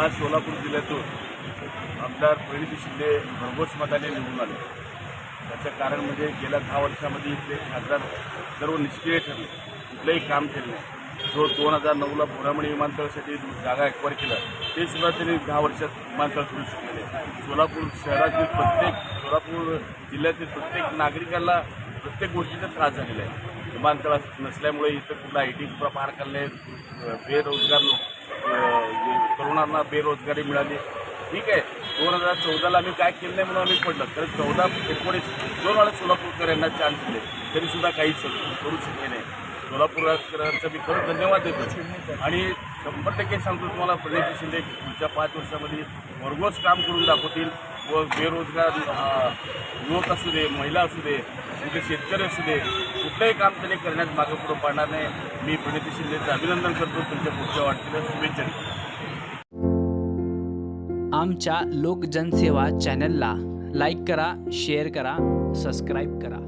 आज सोलापूर जिल्ह्यातून आमदार प्रणिती शिंदे भरघोस मताने निवडून आले. त्याचं कारण म्हणजे गेल्या दहा वर्षामध्ये इथले खासदार सर्व निष्क्रिय ठरले कुठलंही काम केलं नाही. जो दोन हजार नऊला पुरामणी विमानतळासाठी जागा एक्वायर केला ते सुद्धा त्यांनी दहा वर्षात विमानतळ सुरू शकलेले सोलापूर शहरातील प्रत्येक सोलापूर जिल्ह्यातील प्रत्येक नागरिकाला प्रत्येक गोष्टीचा त्रास झालेला आहे. विमानतळ नसल्यामुळे इथं कुठला आय टी पार्क आले बेरोजगार तरुणांना बेरोजगारी मिळाली. ठीक आहे दोन हजार चौदाला आम्ही काय केलं नाही म्हणून आम्ही पडलं. तर चौदा एकोणीस दोन वेळा सोलापूरकर यांना चान्स दिले. तरीसुद्धा काही करू शकले नाही. सोलापूरकरांचा मी खरंच धन्यवाद देतो. आणि शंभर टक्के सांगतो तुम्हाला प्रणिती शिंदे पुढच्या पाच वर्षामध्ये भरघोस काम करून दाखवतील. व बेरोजगार युवक असू दे महिला असू दे तुमचे शेतकरी असू दे कुठलंही काम त्यांनी करण्यात मागं पुढं पाडणार नाही. मी प्रणिती शिंदेचं अभिनंदन करतो. तुमच्या पुढच्या वाटतीला शुभेच्छा आमच्या लोकजनसेवा चॅनलला लाईक करा शेअर करा सबस्क्राईब करा.